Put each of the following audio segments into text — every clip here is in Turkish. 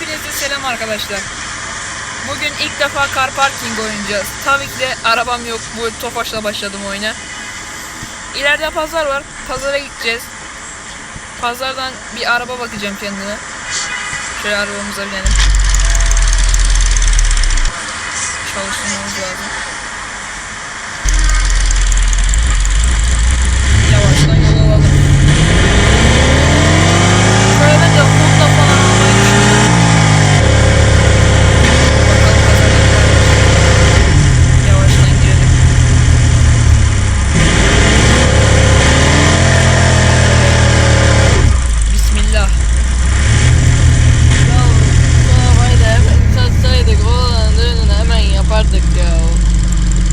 Hepinize selam arkadaşlar. Bugün ilk defa car parking oynayacağız. Tabii ki de arabam yok. Bu Tofaş'la başladım oyuna. İleride pazar var. Pazara gideceğiz. Pazardan bir araba bakacağım kendime. Şöyle arabamıza binelim. Çalıştırmamız lazım.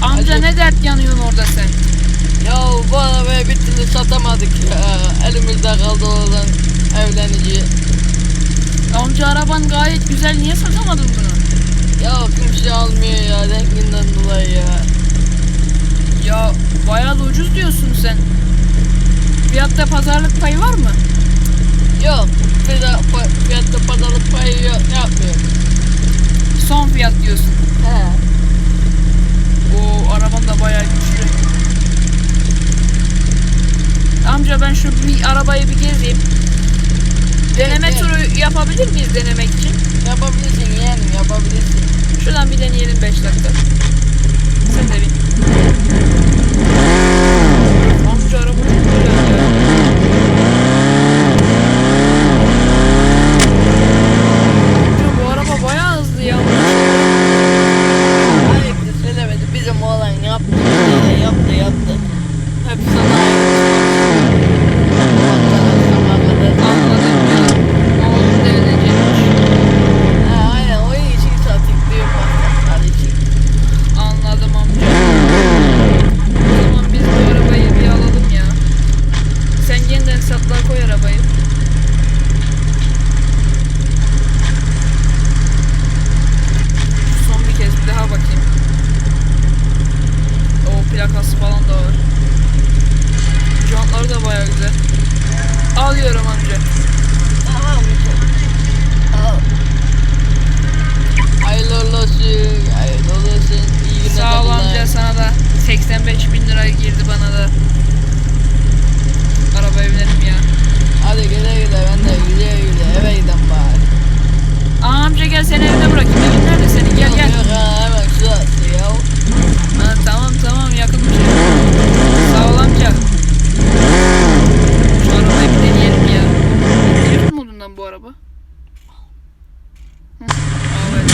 Amca Acı- ne dert yanıyorsun orada sen? Ya bu arabayı bir türlü satamadık ya. Elimizde kaldı oğlan evlenici. Amca araban gayet güzel niye satamadın bunu? Ya kimse almıyor ya renginden dolayı ya. Ya bayağı da ucuz diyorsun sen. Fiyatta pazarlık payı var mı? Yok bir de pa- fiyatta pazarlık payı yok, yapmıyor. Son fiyat diyorsun. He. O araban da bayağı güçlü. Amca ben şu bir arabayı bir gezeyim. Deneme gel. turu yapabilir miyiz denemek için? Yapabilirsin yeğenim yapabilirsin. Şuradan bir deneyelim 5 dakika. Sen de bin. Amca araba çok güzel ya. Amca bu araba bayağı hızlı ya. Hayır söylemedi bizim oğlan yaptı. Ya, yaptı yaptı. Hep sana ait. Anladım ya. Oğlum devredecekmiş. Ha, aynen o için satayım büyük masraflar için. Anladım amca. O zaman biz bu arabayı bir alalım ya. Sen yeniden satlığa koy arabayı. Son bir kez bir daha bakayım. O plakası falan da var. Jantları da baya güzel. Alıyorum amca. Tamam? Al. Hayırlı olsun. Hayırlı olsun. İyi günler. Sağ ol amca sana da 85 bin lira girdi bana da. Arabaya binelim ya. Hadi güle güle ben de güle güle eve gidem bari. Aa, amca gel seni evine bırakayım. Evin nerede senin? Gel gel. Yok ha hemen şurası ya. Ha, tamam tamam yakın bir şey. Sağ ol amca. Şu arabayı bir deneyelim ya. Drift modundan bu araba. Hı, evet.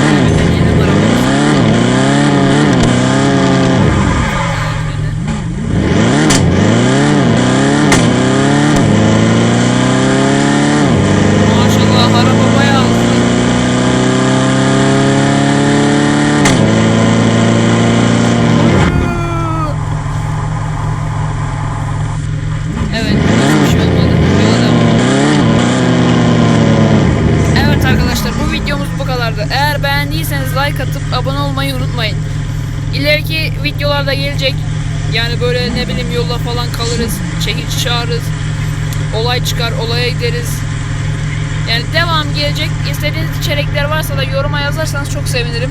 Şöyle bir deneyelim arabamızı. Maşallah araba bayağı hızlı. Evet, hiçbir şey olmadı. Yola devam. Evet arkadaşlar, bu videomuz bu kadardı. Eğer beğendiyseniz like atıp abone olmayı unutmayın. İleriki videolarda gelecek. Yani böyle ne bileyim yolla falan kalırız, çekiç çağırırız, olay çıkar, olaya gideriz. Yani devam gelecek. İstediğiniz içerikler varsa da yoruma yazarsanız çok sevinirim.